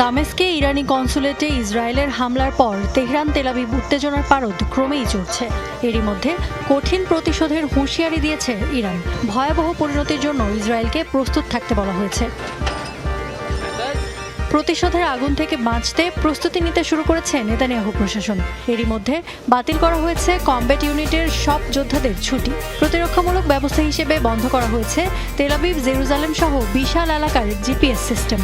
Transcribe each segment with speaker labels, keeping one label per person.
Speaker 1: দামেস্কে ইরানি কনসুলেটে ইসরায়েলের হামলার পর তেহরান তেলাবিব উত্তেজনার পারদ ক্রমেই চলছে এরই মধ্যে কঠিন প্রতিশোধের হুঁশিয়ারি দিয়েছে ইরান ভয়াবহ পরিণতির জন্য ইসরায়েলকে প্রস্তুত থাকতে বলা হয়েছে প্রতিশোধের আগুন থেকে বাঁচতে প্রস্তুতি নিতে শুরু করেছে নেতানিয়াহু প্রশাসন এরই মধ্যে বাতিল করা হয়েছে কমব্যাট ইউনিটের সব যোদ্ধাদের ছুটি প্রতিরক্ষামূলক ব্যবস্থা হিসেবে বন্ধ করা হয়েছে তেলাবিব জেরুজালেম সহ বিশাল এলাকার জিপিএস সিস্টেম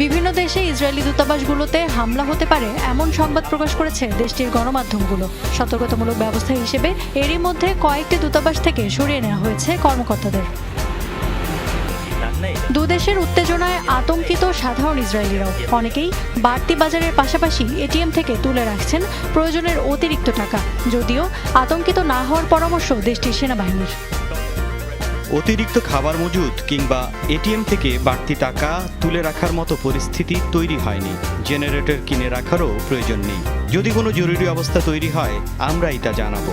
Speaker 1: বিভিন্ন দেশে ইসরায়েলি দূতাবাসগুলোতে হামলা হতে পারে এমন সংবাদ প্রকাশ করেছে দেশটির গণমাধ্যমগুলো সতর্কতামূলক ব্যবস্থা হিসেবে এরই মধ্যে কয়েকটি দূতাবাস থেকে সরিয়ে নেওয়া হয়েছে কর্মকর্তাদের দুদেশের উত্তেজনায় আতঙ্কিত সাধারণ ইসরায়েলিরাও অনেকেই বাড়তি বাজারের পাশাপাশি এটিএম থেকে তুলে রাখছেন প্রয়োজনের অতিরিক্ত টাকা যদিও আতঙ্কিত না হওয়ার পরামর্শ দেশটির সেনাবাহিনীর
Speaker 2: অতিরিক্ত খাবার মজুদ কিংবা এটিএম থেকে বাড়তি টাকা তুলে রাখার মতো পরিস্থিতি তৈরি হয়নি জেনারেটর কিনে রাখারও প্রয়োজন নেই যদি কোনো জরুরি অবস্থা তৈরি হয় আমরাই তা জানাবো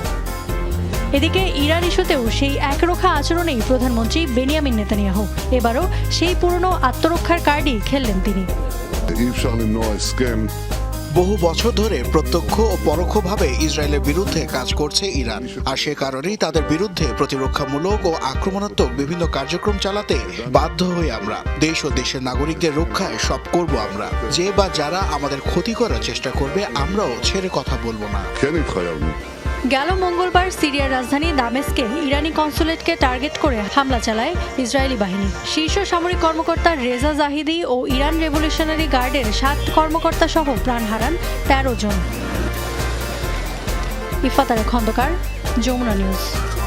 Speaker 1: এদিকে ইরান ইস্যুতেও সেই একরক্ষা আচরণেই প্রধানমন্ত্রী বেনিয়ামিন নেতানিয়াহু এবারও সেই পুরনো আত্মরক্ষার কার্ডই খেললেন তিনি
Speaker 3: বহু বছর ধরে প্রত্যক্ষ ও পরোক্ষভাবে ইসরায়েলের বিরুদ্ধে কাজ করছে ইরান আর সে কারণেই তাদের বিরুদ্ধে প্রতিরক্ষামূলক ও আক্রমণাত্মক বিভিন্ন কার্যক্রম চালাতে বাধ্য হই আমরা দেশ ও দেশের নাগরিকদের রক্ষায় সব করব আমরা যে বা যারা আমাদের ক্ষতি করার চেষ্টা করবে আমরাও ছেড়ে কথা বলবো না
Speaker 1: গেল মঙ্গলবার সিরিয়ার রাজধানী দামেস্কে ইরানি কনসুলেটকে টার্গেট করে হামলা চালায় ইসরায়েলি বাহিনী শীর্ষ সামরিক কর্মকর্তা রেজা জাহিদি ও ইরান রেভলিউশনারি গার্ডের সাত কর্মকর্তা সহ প্রাণ হারান তেরো জন ইফাতারে খন্দকার যমুনা নিউজ